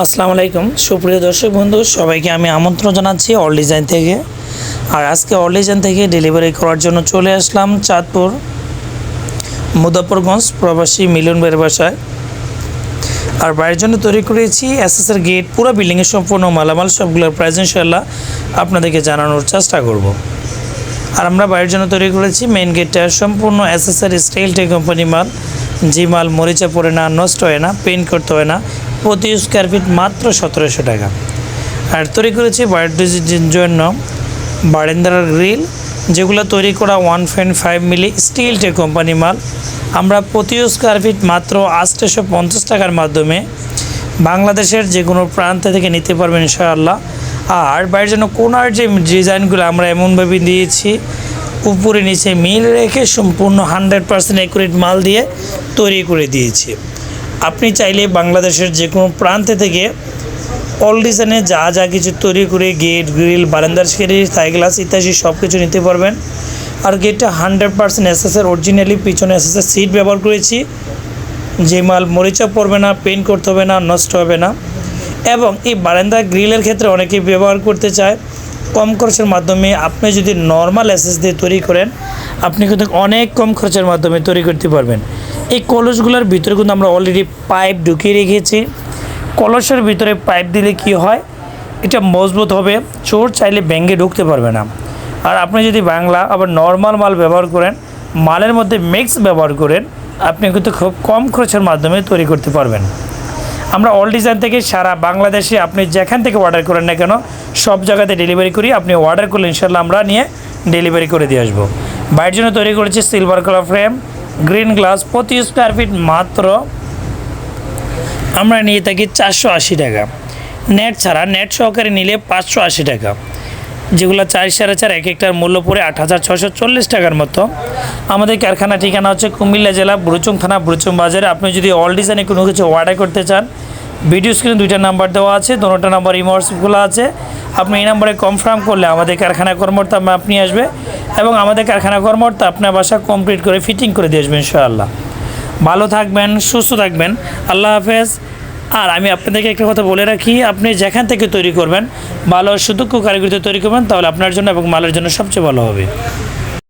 আসসালামু আলাইকুম। সুপ্রিয় দর্শক বন্ধু, সবাইকে আমি আমন্ত্রণ জানাচ্ছি অল ডিজাইন থেকে। আর আজকে অল ডিজাইন থেকে ডেলিভারি করার জন্য চলে আসলাম চাঁদপুর মুদাপুরগঞ্জ প্রবাসী মিলন বের বাসায়। আর বাইরের জন্য তৈরি করেছি এসএসের গেট পুরো বিল্ডিংয়ের সম্পূর্ণ মালামাল সবগুলোর প্রাইস ইনশাল্লাহ আপনাদেরকে জানানোর চেষ্টা করব। আর আমরা বাইরের জন্য তৈরি করেছি মেন গেটটা সম্পূর্ণ এসএসআর স্টাইল টে কোম্পানি মাল। যে মাল মরিচা পড়ে না, নষ্ট হয় না পেন্ট করতে হয় না প্রতি স্কোয়ার ফিট মাত্র সতেরোশো টাকা। আর তৈরি করেছি বায়োডিজির জন্য বারেন্দার গ্রিল যেগুলো তৈরি করা one point five milli steel টে কোম্পানি মাল। আমরা প্রতি স্কোয়ার ফিট মাত্র আটশোশো পঞ্চাশ টাকার মাধ্যমে বাংলাদেশের যে কোনো প্রান্ত থেকে নিতে পারবেন ইনশাআল্লাহ। আর বাইরের জন্য কোনার যে ডিজাইনগুলো আমরা এমনভাবে দিয়েছি, উপরে নিচে মিল রেখে সম্পূর্ণ হান্ড্রেড পার্সেন্ট একুরেট মাল দিয়ে তৈরি করে দিয়েছি। আপনি চাইলে বাংলাদেশের যে কোনো প্রান্তে থেকে অল ডিজাইনে যা যা কিছু তৈরি করে গেট গ্রিল বারান্দার সিঁড়ি থাই গ্লাস ইত্যাদি সব কিছু নিতে পারবেন। আর গেটটা হান্ড্রেড পার্সেন্ট এসএসের অরিজিনালি পিছনে এসএসের সিট ব্যবহার করেছি। যে মাল মরিচা পড়বে না পেন্ট করতে হবে না, নষ্ট হবে না। এবং এই বারান্দা গ্রিলের ক্ষেত্রে অনেকেই ব্যবহার করতে চায়। কম খরচের মাধ্যমে আপনি যদি নর্মাল এসএস দিয়ে তৈরি করেন, আপনি কিন্তু অনেক কম খরচের মাধ্যমে তৈরি করতে পারবেন। এই কলসগুলোর ভিতরে কিন্তু আমরা অলরেডি পাইপ ঢুকিয়ে রেখেছি। কলসের ভিতরে পাইপ দিলে কি হয়? এটা মজবুত হবে, চোর চাইলে ব্যাঙ্গে ঢুকতে পারবে না। আর আপনি যদি বাংলা আবার নর্মাল মাল ব্যবহার করেন, মালের মধ্যে মিক্স ব্যবহার করেন, আপনি কিন্তু খুব কম খরচের মাধ্যমে তৈরি করতে পারবেন। আমরা অল ডিজাইন থেকে সারা বাংলাদেশে আপনি যেখান থেকে অর্ডার করেন না কেন, সব জায়গাতে ডেলিভারি করি। আপনি অর্ডার করলে ইনশাল্লাহ আমরা নিয়ে ডেলিভারি করে দিয়ে আসব। বাইরের জন্য তৈরি করেছি silver colour frame green glass প্রতি স্কোয়ার ফিট মাত্র আমরা নিয়ে থাকি চারশো আশি টাকা। নেট ছাড়া, নেট সহকারে নিলে পাঁচশো আশি টাকা। যেগুলো চার সাড়ে চার, এক একটার মূল্য পড়ে আট হাজার ছশো চল্লিশ টাকার মতো। আমাদের কারখানা ঠিকানা হচ্ছে কুমিল্লা জেলা, বুড়ুচুং থানা, বুড়ুচুং বাজারে। আপনি যদি অল ডিজাইনে কোনো কিছু অর্ডার করতে চান ভিডিও স্ক্রিনে দুইটা নাম্বার দেওয়া আছে, দুটো নাম্বার ইমো হোয়াটসঅ্যাপগুলো আছে। আপনি এই নাম্বারে কনফার্ম করলে আমাদের কারখানা কর্মকর্তা আপনি আসবে। এবং আমাদের কারখানা কর্মকর্তা আপনার বাসা কমপ্লিট করে ফিটিং করে দিয়ে আসবেন ইনশাআল্লাহ। ভালো থাকবেন, সুস্থ থাকবেন। আল্লাহ হাফেজ। আর আমি আপনাদেরকে একটা কথা বলে রাখি, আপনি যেখান থেকে তৈরি করবেন, ভালো সুদক্ষ কারিগরিতে তৈরি করবেন, তাহলে আপনার জন্য এবং মালের জন্য সবচেয়ে ভালো হবে।